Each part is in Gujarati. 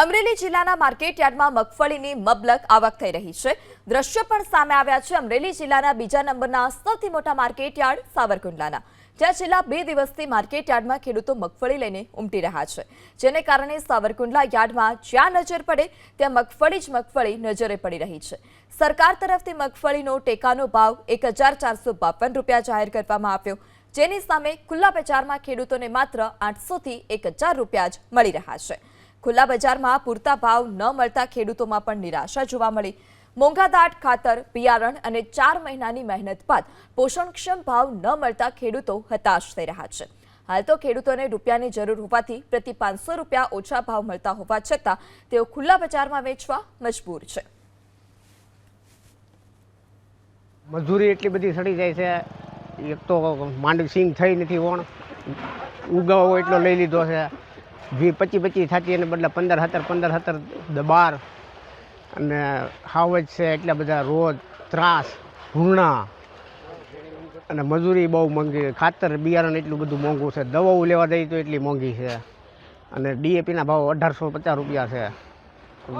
અમરેલી જિલ્લાના માર્કેટયાર્ડમાં મગફળીની મબલક આવક થઈ રહી છે. દ્રશ્ય પણ સામે આવ્યા છે. અમરેલી જિલ્લાના બીજા નંબરના સૌથી મોટા માર્કેટયાર્ડ સાવરકુંડલાના. જ્યાં છેલ્લા બે દિવસથી માર્કેટયાર્ડમાં ખેડૂતો મગફળી લઈને ઉમટી રહ્યા છે. જેને કારણે સાવરકુંડલા યાર્ડમાં જ્યાં નજર પડે, ત્યાં મગફળી જ મગફળી નજરે પડી રહી છે. સરકાર તરફથી મગફળીનો ટેકાનો ભાવ એક રૂપિયા જાહેર કરવામાં આવ્યો. જેની સામે ખુલ્લા બજારમાં ખેડૂતોને માત્ર આઠસોથી એક રૂપિયા જ મળી રહ્યા છે. ખુલ્લા બજારમાં પૂરતા ભાવ ન મળતા ખેડૂતોમાં પણ નિરાશા જોવા મળી. મોંઘાદાટ ખાતર બિયારણ અને ચાર મહિનાની મહેનત બાદ પોષણક્ષમ ભાવ ન મળતા ખેડૂતો હતાશ થઈ રહ્યા છે. હાલ તો ખેડૂતોને રૂપિયાની જરૂર હોવાથી પ્રતિ પાંચસો રૂપિયા ઓછા ભાવ મળતા હોવા છતાં તેઓ ખુલ્લા બજારમાં વેચવા મજબૂર છે. મજૂરી એટલી બધી સડી જાય છે. એક તો માંડવી સિંગ થઈ નથી, ઓણ ઉગાવો એટલો લઈ લીધો છે. વી પચી પચી થતી એને બદલે પંદર, સત્તર પંદર, સત્તર બાર. અને હાવજ છે એટલા બધા રોજ ત્રાસ ભૂણા અને મજૂરી બહુ મોંઘી ખાતર, બિયારણ એટલું બધું મોંઘું છે. દવાઓ લેવા જઈએ તો એટલી મોંઘી છે. અને ડીએપીના ભાવ અઢારસો પચાસ રૂપિયા છે.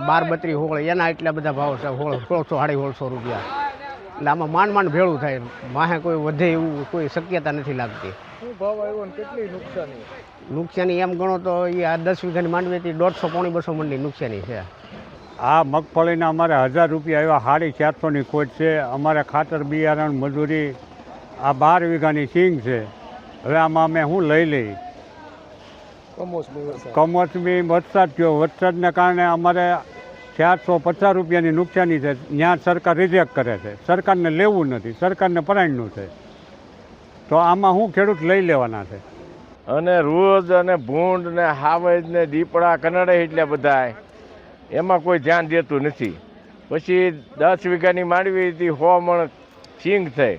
બાર બત્રી હોળ, એના એટલા બધા ભાવ છે. હોળ, સોળસો સાડી સોળસો રૂપિયા. એટલે આમાં માંડ માંડ ભેળું થાય. માહે કોઈ વધે એવું કોઈ શક્યતા નથી લાગતી. શું ભાવ આવ્યો ને કેટલી નુકસાની? નુકસાની એમ ગણો તો એ આ દસ વીઘાની માંડવીથી દોઢસો પોણી બસો મણની નુકસાની છે. આ મગફળીના અમારે હજાર રૂપિયા આવ્યા સાડી ચારસોની ખોટ છે અમારે ખાતર બિયારણ મજૂરી આ બાર વીઘાની સિંગ છે. હવે આમાં અમે શું લઈ લઈ? કમોસમી વરસાદ. કમોસમી વરસાદ થયો. વરસાદને કારણે અમારે ચારસો પચાસ રૂપિયાની નુકસાની છે. ત્યાં સરકાર રિજેક્ટ કરે છે. સરકારને લેવું નથી. સરકારને પરાયણનું છે. તો આમાં શું ખેડૂત લઈ લેવાના છે? અને રોજ અને ભૂંડ ને હાવજ ને દીપડા કનડે એટલે બધાય. એમાં કોઈ ધ્યાન દેતું નથી. પછી દસ વીઘાની માંડવી હતી સો મણ સિંગ થઈ.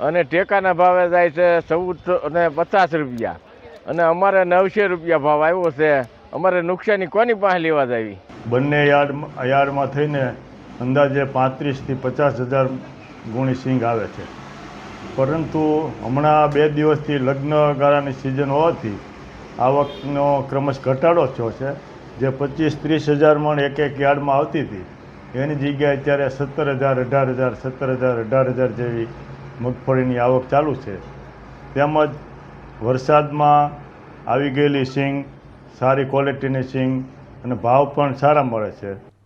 અને ટેકાના ભાવે જાય છે ચૌદસો અને પચાસ રૂપિયા. અને અમારે નવસો રૂપિયા ભાવ આવ્યો છે. અમારે નુકસાની કોની પાસે લેવા જાવી? બંને યાર્ડ યાર્ડમાં થઈને અંદાજે પાંત્રીસથી પચાસ હજાર ગુણી સિંગ આવે છે. પરંતુ હમણાં બે દિવસથી લગ્નગાળાની સિઝન હોવાથી આવકનો ક્રમશ ઘટાડો થયો છે. જે પચીસ ત્રીસ હજાર મણ એક એક યાર્ડમાં આવતી હતી. એની જગ્યાએ અત્યારે સત્તર હજાર, અઢાર હજાર, સત્તર હજાર, અઢાર હજાર જેવી મગફળીની આવક ચાલુ છે. તેમજ વરસાદમાં આવી ગયેલી સિંગ, સારી ક્વોલિટીની સિંગ અને ભાવ પણ સારા મળે છે.